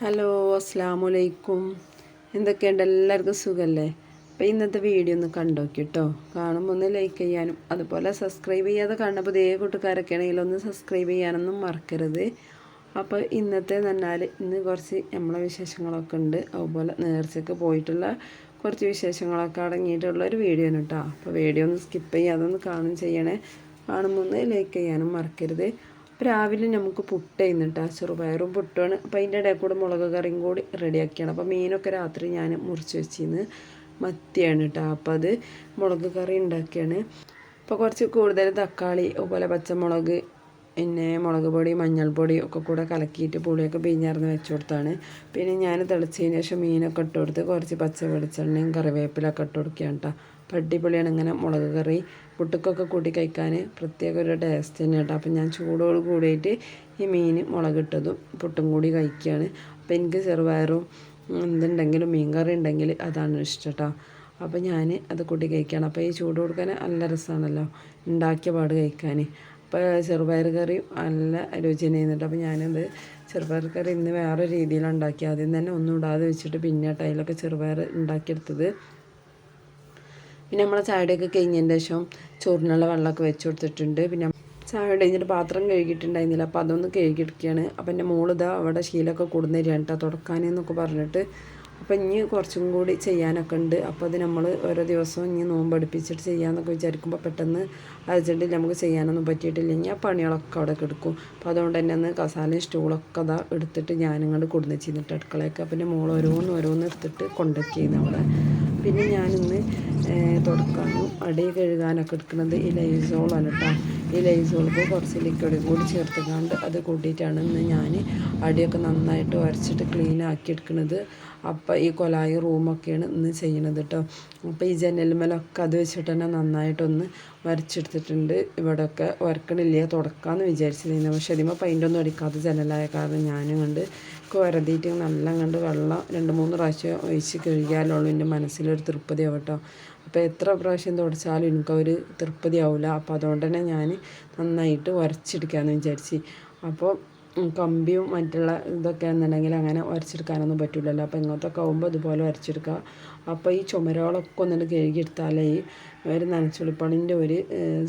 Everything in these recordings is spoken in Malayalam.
ഹലോ അസ്സാം വലൈക്കും എന്തൊക്കെയുണ്ട്? എല്ലാവർക്കും സുഖമല്ലേ അപ്പോൾ ഇന്നത്തെ വീഡിയോ ഒന്ന് കണ്ടോക്കി കേട്ടോ കാണുമ്പോൾ ഒന്ന് ലൈക്ക് ചെയ്യാനും അതുപോലെ സബ്സ്ക്രൈബ് ചെയ്യാതെ കാണുമ്പോൾ ദേ കൂട്ടുകാരൊക്കെ ആണെങ്കിൽ ഒന്ന് സബ്സ്ക്രൈബ് ചെയ്യാനൊന്നും മറക്കരുത്. അപ്പോൾ ഇന്നത്തെ പറഞ്ഞാൽ ഇന്ന് കുറച്ച് നമ്മളെ വിശേഷങ്ങളൊക്കെ ഉണ്ട്. അതുപോലെ നേർച്ചയ്ക്ക് പോയിട്ടുള്ള കുറച്ച് വിശേഷങ്ങളൊക്കെ അടങ്ങിയിട്ടുള്ള ഒരു വീഡിയോ ആണ് കേട്ടോ അപ്പോൾ വീഡിയോ ഒന്ന് സ്കിപ്പ് ചെയ്യാതെ ഒന്ന് കാണും ചെയ്യണേ. കാണുമ്പോൾ ഒന്ന് ലൈക്ക് ചെയ്യാനും മറക്കരുത്. രാവിലെ നമുക്ക് പുട്ട് ചെയ്യുന്നുണ്ട് ചെറുപയറും പുട്ടുമാണ്. അപ്പോൾ അതിന്റെ ഇടയിൽ കൂടെ മുളക് കറിയും കൂടി റെഡിയാക്കിയാണ്. അപ്പോൾ മീനൊക്കെ രാത്രി ഞാൻ മുറിച്ച് വെച്ചിന്ന് മത്തിയാണ് കേട്ടോ. അപ്പോൾ അത് മുളക് കറി ഉണ്ടാക്കിയാണ്. അപ്പോൾ കുറച്ച് കൂടുതൽ തക്കാളി അതുപോലെ പച്ചമുളക് പിന്നെ മുളക് പൊടി മഞ്ഞൾപ്പൊടി ഒക്കെ കൂടെ കലക്കിയിട്ട് പുളിയൊക്കെ പിഞ്ഞാർന്ന് വെച്ച് കൊടുത്താണ്. പിന്നെ ഞാൻ തിളച്ചതിന് ശേഷം മീനൊക്കെ ഇട്ട് കൊടുത്ത് കുറച്ച് പച്ച വെളിച്ചെണ്ണയും കറിവേപ്പിലൊക്കെ ഇട്ട് കൊടുക്കുകയാണ് കേട്ടോ. അപ്പോൾ അടിപൊളിയാണ് ഇങ്ങനെ മുളക് കറി. പുട്ടുക്കൊക്കെ കൂട്ടി കഴിക്കാൻ പ്രത്യേക ഒരു ടേസ്റ്റ് തന്നെ കേട്ടോ അപ്പം ഞാൻ ചൂടോട് കൂടിയിട്ട് ഈ മീൻ മുളകിട്ടതും പുട്ടും കൂടി കഴിക്കുകയാണ് അപ്പോൾ എനിക്ക് ചെറുപയറും എന്തുണ്ടെങ്കിലും മീൻ കറി ഉണ്ടെങ്കിൽ അതാണ് ഇഷ്ടം കേട്ടോ അപ്പോൾ ഞാൻ അത് കൂട്ടി കഴിക്കുകയാണ് അപ്പോൾ ഈ ചൂട് കൊടുക്കാൻ നല്ല രസമാണല്ലോ ഉണ്ടാക്കിയ പാട് കഴിക്കാൻ. അപ്പോൾ ചെറുപയർ കറി നല്ല രുചി ചെയ്യുന്നുണ്ട് അപ്പോൾ ഞാനത് ചെറുപയർ കറി ഇന്ന് വേറെ രീതിയിലാണ് ഉണ്ടാക്കിയത്. ആദ്യം തന്നെ ഒന്നും ഇടാതെ വെച്ചിട്ട് പിന്നെ ടൈലൊക്കെ ചെറുപയർ ഉണ്ടാക്കിയെടുത്തത്. പിന്നെ നമ്മൾ ചായയുടെയൊക്കെ കഴിഞ്ഞതിന് ശേഷം ചോറിനുള്ള വെള്ളമൊക്കെ വെച്ച് കൊടുത്തിട്ടുണ്ട്. പിന്നെ ചായ കഴിഞ്ഞിട്ട് പാത്രം കഴുകിയിട്ടുണ്ടായിരുന്നില്ല. അപ്പോൾ അതൊന്ന് കഴുകിയെടുക്കുകയാണ്. അപ്പോൾ എന്റെ മോളിതാ അവിടെ ശീലമൊക്കെ കൂടുന്നേരാണ് കേട്ടോ തുടക്കാനെന്നൊക്കെ പറഞ്ഞിട്ട്. അപ്പോൾ ഇനി കുറച്ചും കൂടി ചെയ്യാനൊക്കെ ഉണ്ട്. അപ്പോൾ അത് നമ്മൾ ഓരോ ദിവസവും ഇനി നോമ്പ് അടുപ്പിച്ചിട്ട് ചെയ്യാമെന്നൊക്കെ വിചാരിക്കുമ്പോൾ പെട്ടെന്ന് അയച്ചിട്ടില്ല നമുക്ക് ചെയ്യാനൊന്നും പറ്റിയിട്ടില്ല. ഇനി ആ പണികളൊക്കെ അവിടെ കിടക്കും. അപ്പോൾ അതുകൊണ്ട് തന്നെ അന്ന് കസാലയും സ്റ്റൂളൊക്കെ അതാ എടുത്തിട്ട് ഞാനിങ്ങോട്ട് കൊടുന്ന് ചെയ്യുന്നിട്ട് അടുക്കളയൊക്കെ. അപ്പം എന്റെ മോൾ ഓരോന്ന് ഓരോന്ന് എടുത്തിട്ട് കൊണ്ടൊക്കെ ചെയ്യുന്നു അവിടെ. പിന്നെ ഞാനിന്ന് തുടക്കാനും അടി കഴുകാനൊക്കെ എടുക്കുന്നത് ഈ ലൈസോളാണ് കേട്ടോ ഈ ലൈസോൾക്ക് കുറച്ച് ലിക്വിഡ് കൂടി ചേർത്തുകൊണ്ട് അത് കൂട്ടിയിട്ടാണ് ഇന്ന് ഞാൻ അടിയൊക്കെ നന്നായിട്ട് വരച്ചിട്ട് ക്ലീൻ ആക്കി എടുക്കുന്നത് അപ്പം ഈ കൊലായി റൂമൊക്കെയാണ് ഇന്ന് ചെയ്യണത് കേട്ടോ അപ്പോൾ ഈ ജനലുമേലൊക്കെ അത് വെച്ചിട്ട് തന്നെ നന്നായിട്ടൊന്ന് വരച്ചെടുത്തിട്ടുണ്ട്. ഇവിടെയൊക്കെ വരക്കണില്ല? തുടക്കാമെന്ന് വിചാരിച്ചിരുന്നു. പക്ഷേ അതിമ്പോൾ പെയിന്റൊന്നും അടിക്കാത്ത ജനലായ കാരണം ഞാനും കണ്ട് വരതിയിട്ട് നല്ല കണ്ട് വെള്ളം രണ്ട് മൂന്ന് പ്രാവശ്യം ഒഴിച്ച് കഴുകിയാലുള്ളൂ എന്റെ മനസ്സിലൊരു തൃപ്തി ആവട്ടോ അപ്പോൾ എത്ര പ്രാവശ്യം തുടച്ചാലും എനിക്കൊരു തൃപ്തി ആവില്ല അപ്പോൾ അതുകൊണ്ട് തന്നെ ഞാൻ നന്നായിട്ട് ഉരച്ചെടുക്കാമെന്ന് വിചാരിച്ച്. അപ്പോൾ കമ്പിയും മറ്റുള്ള ഇതൊക്കെ എന്നുണ്ടെങ്കിൽ അങ്ങനെ ഉരച്ചെടുക്കാനൊന്നും പറ്റില്ലല്ലോ അപ്പോൾ ഇങ്ങോട്ടൊക്കെ ആകുമ്പോൾ ഇതുപോലെ ഉരച്ചെടുക്കുക അപ്പോൾ ഈ ചുമരോളൊക്കെ ഒന്നിട്ട് കഴുകിയെടുത്താലേ ഒരു നനച്ചുളിപ്പണിന്റെ ഒരു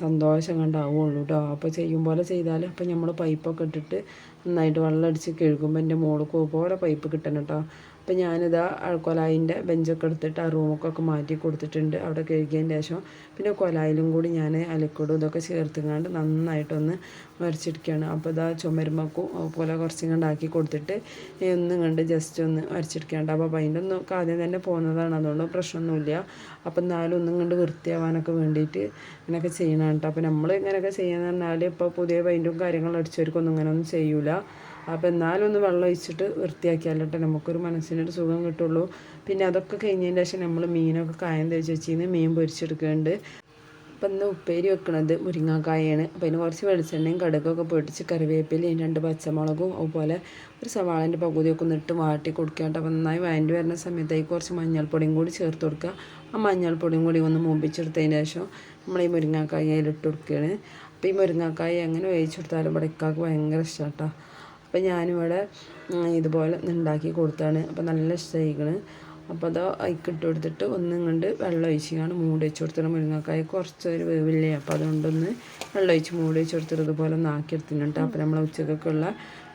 സന്തോഷം കണ്ടാവുള്ളൂ കേട്ടോ. അപ്പോൾ ചെയ്യും പോലെ ചെയ്താൽ അപ്പോൾ നമ്മൾ പൈപ്പൊക്കെ ഇട്ടിട്ട് നന്നായിട്ട് വെള്ളം അടിച്ച് കഴുകുമ്പോൾ എന്റെ മോൾക്ക് പോലെ പൈപ്പ് കിട്ടണം കേട്ടോ. അപ്പം ഞാനിതാ കൊലായിന്റെ ബെഞ്ചൊക്കെ എടുത്തിട്ട് ആ റൂമൊക്കെ മാറ്റി കൊടുത്തിട്ടുണ്ട്. അവിടെ കഴുകിയതിന് ശേഷം പിന്നെ കൊലായിലും കൂടി ഞാൻ അലക്കോടും ഇതൊക്കെ ചേർത്തുകൊണ്ട് നന്നായിട്ടൊന്ന് വരച്ചെടുക്കുകയാണ് അപ്പോൾ ഇതാ ചുമരുമക്കും അതുപോലെ കുറച്ചും കണ്ടാക്കി കൊടുത്തിട്ട് ഒന്നും കണ്ട് ജസ്റ്റ് ഒന്ന് വരച്ചെടുക്കാണ്ട് അപ്പോൾ അതിന്റെ ഒന്നും ആദ്യം തന്നെ പോകുന്നതാണ്. അതുകൊണ്ട് പ്രശ്നമൊന്നുമില്ല. അപ്പം എന്നാലും ഒന്നും കണ്ട് വൃത്തിയാവാനൊക്കെ വേണ്ടിയിട്ട് ഇങ്ങനെയൊക്കെ ചെയ്യണം കേട്ടോ. അപ്പോൾ നമ്മൾ ഇങ്ങനെയൊക്കെ ചെയ്യാന്ന് പറഞ്ഞാൽ ഇപ്പോൾ പുതിയ പെയിന്റും കാര്യങ്ങളും അടിച്ചവർക്കൊന്നും ഇങ്ങനെയൊന്നും ചെയ്യൂല. അപ്പോൾ എന്നാലും ഒന്ന് വെള്ളം ഒഴിച്ചിട്ട് വൃത്തിയാക്കിയാലോട്ടെ നമുക്കൊരു മനസ്സിനൊരു സുഖം കിട്ടുള്ളൂ. പിന്നെ അതൊക്കെ കഴിഞ്ഞതിന് ശേഷം നമ്മൾ മീനൊക്കെ കായം തേച്ച് വെച്ചിന്ന് മീൻ പൊരിച്ചെടുക്കുന്നുണ്ട്. അപ്പം ഇന്ന് ഉപ്പേരി വെക്കുന്നത് മുരിങ്ങാക്കായാണ്. അപ്പോൾ അതിന് കുറച്ച് വെളിച്ചെണ്ണയും കടുകൊക്കെ പൊട്ടിച്ച് കറിവേപ്പിലയും രണ്ട് പച്ചമുളകും അതുപോലെ ഒരു സവാളന്റെ പകുതിയൊക്കെ ഒന്ന് ഇട്ട് വാട്ടി കൊടുക്കുക അപ്പം നന്നായി വഴണ്ടി വരുന്ന സമയത്തേക്ക് കുറച്ച് മഞ്ഞൾപ്പൊടിയും കൂടി ചേർത്ത് കൊടുക്കുക. ആ മഞ്ഞൾപ്പൊടിയും കൂടി ഒന്ന് മൂപ്പിച്ചെടുത്തതിന് ശേഷം നമ്മൾ ഈ മുരിങ്ങാക്കായ അതിലിട്ട് കൊടുക്കുകയാണ്. അപ്പോൾ ഈ മുരിങ്ങാക്കായ എങ്ങനെ വേവിച്ചെടുത്താലും ഇവിടെ ഇക്കാക്ക് ഭയങ്കര ഇഷ്ടമാണ് കേട്ടോ അപ്പോൾ ഞാനിവിടെ ഇതുപോലെ ഉണ്ടാക്കി കൊടുത്താണ്. അപ്പോൾ നല്ല ഇഷ്ടമായിക്കണ് അപ്പോൾ അത് ഇട്ട് കൊടുത്തിട്ട് ഒന്നും കണ്ട് വെള്ളം ഒഴിച്ചാണ് മൂടി വെച്ച് കൊടുത്തിട്ട് മുരിങ്ങക്കായ കുറച്ച് ഒരു വേവില്ലേ? അപ്പോൾ അതുകൊണ്ടൊന്ന് വെള്ളം ഒഴിച്ച് മൂടി വെച്ച് കൊടുത്തിട്ട് ഇതുപോലെ ഒന്ന് ആക്കി എടുത്തിട്ടുണ്ട്. അപ്പോൾ നമ്മൾ ഉച്ചക്കൊക്കെയുള്ള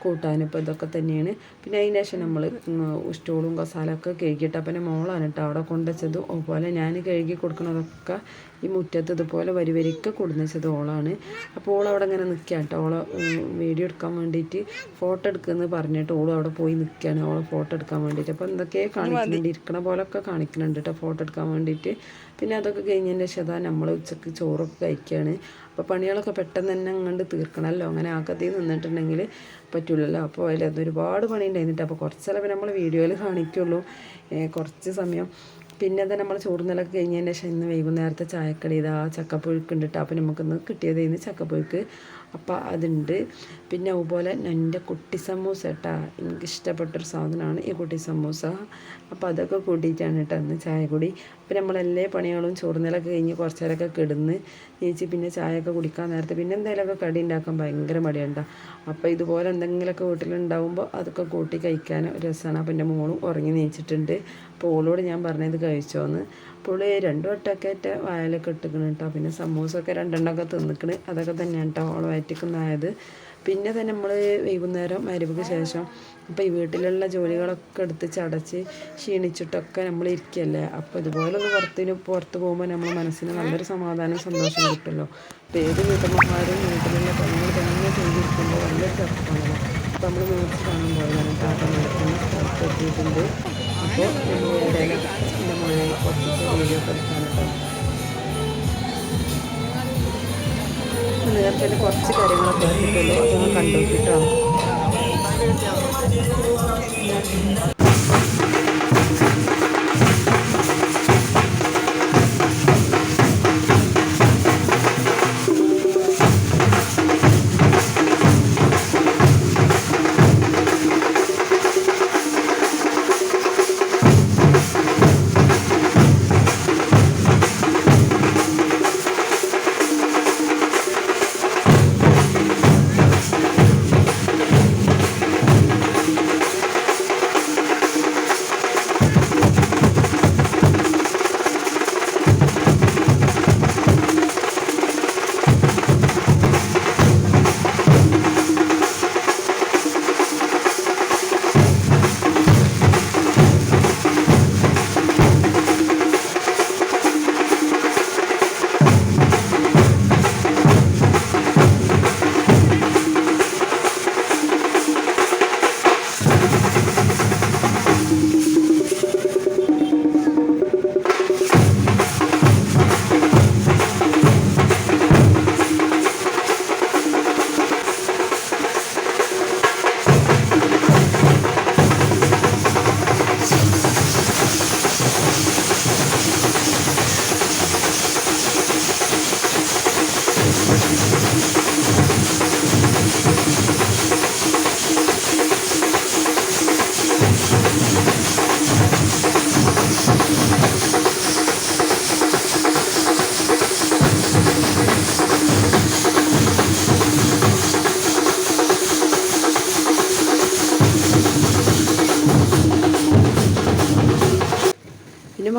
കൂട്ടാനിപ്പോൾ ഇതൊക്കെ തന്നെയാണ്. പിന്നെ അതിന് ശേഷം നമ്മൾ സ്റ്റൂളും കസാലൊക്കെ കഴുകിയിട്ട് അപ്പം മോളാണ് കേട്ടോ അവിടെ കൊണ്ടുവച്ചത്. അതുപോലെ ഞാൻ കഴുകി കൊടുക്കുന്നതൊക്കെ ഈ മുറ്റത്ത് ഇതുപോലെ വരി വരിക്ക് കൊടുന്നുവച്ചത് ഓളാണ്. അപ്പോൾ ഓൾ അവിടെ ഇങ്ങനെ നിൽക്കുക കേട്ടോ. ഓളെ വീഡിയോ എടുക്കാൻ വേണ്ടിയിട്ട് ഫോട്ടോ എടുക്കുമെന്ന് പറഞ്ഞിട്ട് ഓൾ അവിടെ പോയി നിൽക്കുകയാണ് ഓളെ ഫോട്ടോ എടുക്കാൻ വേണ്ടിയിട്ട്. അപ്പോൾ എന്തൊക്കെ കാണിക്കുന്നുണ്ട് ഇരിക്കണ പോലൊക്കെ കാണിക്കുന്നുണ്ട് കേട്ടോ ഫോട്ടോ എടുക്കാൻ വേണ്ടിയിട്ട്. പിന്നെ അതൊക്കെ കഴിഞ്ഞതിന്റെ ശേഷം നമ്മൾ ഉച്ചയ്ക്ക് ചോറൊക്കെ കഴിക്കുകയാണ് അപ്പോൾ പണികളൊക്കെ പെട്ടെന്ന് തന്നെ അങ്ങോട്ട് തീർക്കണമല്ലോ അങ്ങനെ ആക്കത്തിൽ നിന്നിട്ടുണ്ടെങ്കിൽ പറ്റില്ലല്ലോ അപ്പോൾ അതിൽ ഒരുപാട് പണി ഉണ്ടായിരുന്നിട്ട് അപ്പോൾ കുറച്ചെല്ലാം നമ്മൾ വീഡിയോയിൽ കാണിക്കുള്ളൂ. കുറച്ച് സമയം. പിന്നെ അത് നമ്മൾ ചോറുന്നലൊക്കെ കഴിഞ്ഞതിന് ശേഷം ഇന്ന് വൈകുന്നേരത്തെ ചായക്കടി ഇതാ ചക്കപ്പുഴുക്ക് ഉണ്ടിട്ട് അപ്പോൾ നമുക്കിന്ന് കിട്ടിയത് ഇന്ന് ചക്കപ്പുഴുക്ക്. അപ്പോൾ അതുണ്ട്. പിന്നെ അതുപോലെ എന്റെ കുട്ടി സമൂസ കേട്ടാ എനിക്ക് ഇഷ്ടപ്പെട്ടൊരു സാധനമാണ് ഈ കുട്ടി സമൂസ. അപ്പോൾ അതൊക്കെ കൂട്ടിയിട്ടാണ് കേട്ടോ അന്ന് ചായ കുടി. അപ്പോൾ നമ്മളെല്ലാ പണികളും ചോറുന്നലൊക്കെ കഴിഞ്ഞ് കുറച്ച് നേരമൊക്കെ കിടന്ന് ചേച്ചി പിന്നെ ചായയൊക്കെ കുടിക്കാൻ നേരത്തെ പിന്നെ എന്തെങ്കിലുമൊക്കെ കടി ഉണ്ടാക്കാൻ ഭയങ്കര മടിയുണ്ടോ അപ്പോൾ ഇതുപോലെ എന്തെങ്കിലുമൊക്കെ വീട്ടിലുണ്ടാവുമ്പോൾ അതൊക്കെ കൂട്ടി കഴിക്കാൻ രസമാണ് അപ്പോൾ എന്റെ മോളും ഉറങ്ങി നീച്ചിട്ടുണ്ട്. ഓളോട് ഞാൻ പറഞ്ഞത് കഴിച്ചോന്ന്. പുള്ളി രണ്ട് വട്ടമൊക്കെ ആയിട്ട് വായലൊക്കെ ഇട്ടിക്കണ് കേട്ടോ. പിന്നെ സമൂസമൊക്കെ രണ്ടെണ്ണമൊക്കെ തിന്നിക്കണ്. അതൊക്കെ തന്നെയാണ് കേട്ടോ ഓളെ വയറ്റിക്കുന്നായത്. പിന്നെ തന്നെ നമ്മൾ വൈകുന്നേരം മരുവിക്ക് ശേഷം അപ്പോൾ ഈ വീട്ടിലുള്ള ജോലികളൊക്കെ എടുത്ത് ചടച്ച് ക്ഷീണിച്ചിട്ടൊക്കെ നമ്മൾ ഇരിക്കല്ലേ? അപ്പോൾ ഇതുപോലെ ഒന്ന് പുറത്തിന് പുറത്ത് പോകുമ്പോൾ നമ്മുടെ മനസ്സിന് നല്ലൊരു സമാധാനം സന്തോഷം കിട്ടുമല്ലോ? അപ്പോൾ ഏത് വീട്ടമ്മമാരും വീട്ടിലുള്ള പണികൾ തന്നെ ചെയ്തിരിക്കുമ്പോൾ നല്ലൊരു തിരക്കാണല്ലോ അപ്പോൾ നമ്മൾ മേടിച്ച് കാണുമ്പോൾ തന്നെ ടാറ്റ നടക്കുന്ന സ്ഥലത്ത് എത്തിയിട്ടുണ്ട്. അപ്പോൾ നമ്മളിവിടെ എന്റെ മോനെ കുറച്ച് വീഡിയോ എടുക്കാൻ കേട്ടോ. നേരത്തെ കുറച്ച് കാര്യങ്ങളൊക്കെ എടുത്തിട്ടുള്ളൂ അതൊന്ന് കണ്ടു കേട്ടോ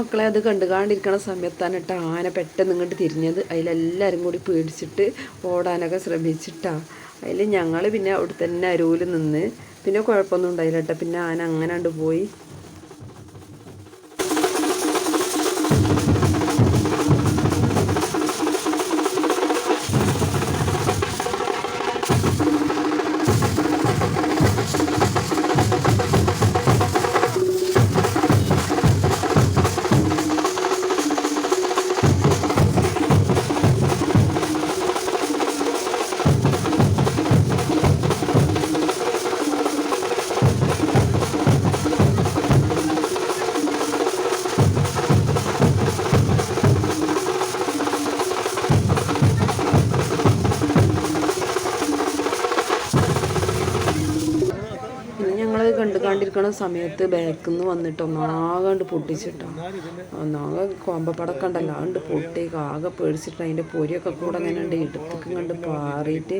മക്കളെ അത് കണ്ടു സമയത്താണ് കേട്ടോ ആന പെട്ടെന്ന് ഇങ്ങോട്ട് തിരിഞ്ഞത്. അതിലെല്ലാവരും കൂടി പേടിച്ചിട്ട് ഓടാനൊക്കെ ശ്രമിച്ചിട്ടാണ് അതിൽ ഞങ്ങൾ പിന്നെ അവിടെ തന്നെ അരുവിൽ നിന്ന്. പിന്നെ കുഴപ്പമൊന്നും ഉണ്ടായില്ല കേട്ടോ. പിന്നെ ആന അങ്ങനെ പോയി. കണ്ടു കണ്ടിരിക്കണ സമയത്ത് ബാക്കിൽ നിന്ന് വന്നിട്ട് ഒന്നാകണ്ട് പൊട്ടിച്ചിട്ടോ. ഒന്നാകെ കോമ്പപ്പടക്കം ഉണ്ടല്ലോ. അതുകൊണ്ട് പൊട്ടി ആകെ പേടിച്ചിട്ട് അതിന്റെ പൊരിയൊക്കെ കൂടെ അങ്ങനെ ഉണ്ട്. ഇടുത്തൊക്കെ കണ്ട് പാറിയിട്ട്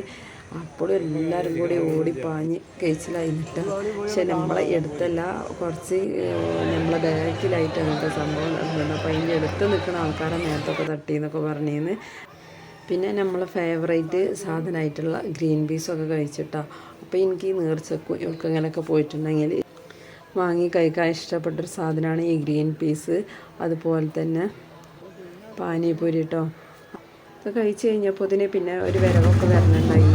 അപ്പോഴും എല്ലാവരും കൂടി ഓടിപ്പാഞ്ഞ് കഴിച്ചിലായിട്ട് പക്ഷെ നമ്മളെ എടുത്തല്ല കുറച്ച് നമ്മളെ ബാക്കിലായിട്ട് അങ്ങനത്തെ സംഭവം നടന്നത്. അപ്പോൾ അതിന്റെ അടുത്ത് നിൽക്കുന്ന ആൾക്കാരെ നേരത്തൊക്കെ തട്ടി എന്നൊക്കെ പറഞ്ഞിന്ന്. പിന്നെ നമ്മളെ ഫേവറേറ്റ് സാധനമായിട്ടുള്ള ഗ്രീൻ പീസൊക്കെ കഴിച്ചിട്ടാണ് അപ്പോൾ എനിക്ക് ഈ ഒക്കെ ഇവർക്കങ്ങനെയൊക്കെ പോയിട്ടുണ്ടെങ്കിൽ വാങ്ങി കഴിക്കാൻ ഇഷ്ടപ്പെട്ടൊരു സാധനമാണ് ഈ ഗ്രീൻ പീസ്. അതുപോലെ തന്നെ പാനിപൂരി കേട്ടോ അത് കഴിച്ച് കഴിഞ്ഞപ്പോൾ ഇതിന് പിന്നെ ഒരു വിരവൊക്കെ വരണുണ്ടായി.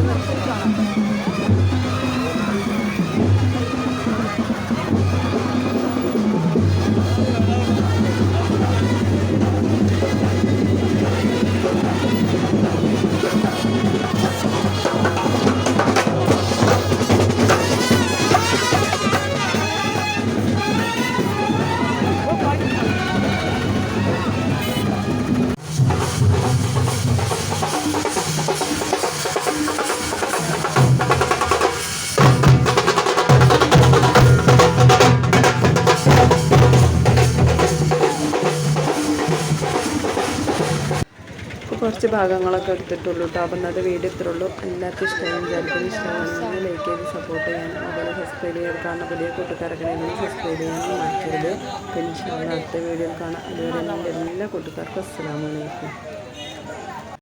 കുറച്ച് ഭാഗങ്ങളൊക്കെ എടുത്തിട്ടുള്ളൂ കേട്ടോ അപ്പം അത് വീഡിയോ ഇത്രേ ഉള്ളൂ. എല്ലാവർക്കും ഇഷ്ടമായി വിചാരിക്കും ഇഷ്ടമാണെങ്കിൽ ലൈക്ക് ചെയ്ത് സപ്പോർട്ട് ചെയ്യാനും അതുപോലെ സബ്സ്ക്രൈബ് ചെയ്ത് കാണുന്ന പുതിയ കൂട്ടുകാരൊക്കെ സബ്സ്ക്രൈബ് ചെയ്യാനും മാറ്റരുത് പിന്നെ അടുത്ത വീഡിയോയിൽ കാണാം. അതുവരെ എന്റെ എല്ലാ കൂട്ടുകാർക്കും അസ്സാം അലൈക്കും.